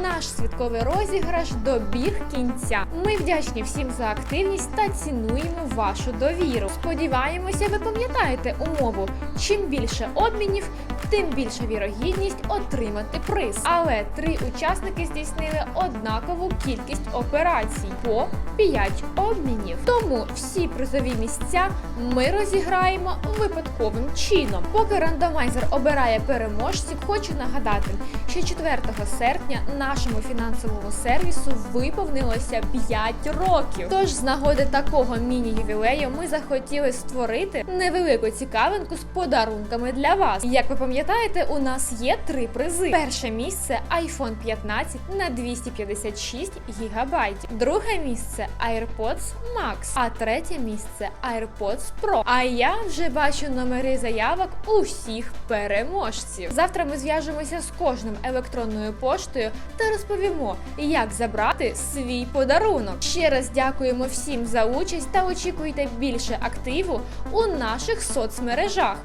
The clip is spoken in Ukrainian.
Наш святковий розіграш добіг кінця. Ми вдячні всім за активність та цінуємо вашу довіру. Сподіваємося, ви пам'ятаєте умову: чим більше обмінів, тим більша вірогідність отримати приз. Але три учасники здійснили однакову кількість операцій по 5 обмінів. Тому всі призові місця ми розіграємо випадковим чином. Поки рандомайзер обирає переможців, хочу нагадати, що 4 серпня нашому фінансовому сервісу виповнилося 5 років. Тож з нагоди такого міні-ювілею ми захотіли створити невелику цікавинку з подарунками для вас. Як ви пам'ятаєте, у нас є три призи. Перше місце iPhone 15 на 256 гігабайтів. Друге місце AirPods Max. А третє місце AirPods Pro. А я вже бачу номери заявок усіх переможців. Завтра ми зв'яжемося з кожним електронною поштою та розповімо, як забрати свій подарунок. Ще раз дякуємо всім за участь та очікуйте більше активу у наших соцмережах.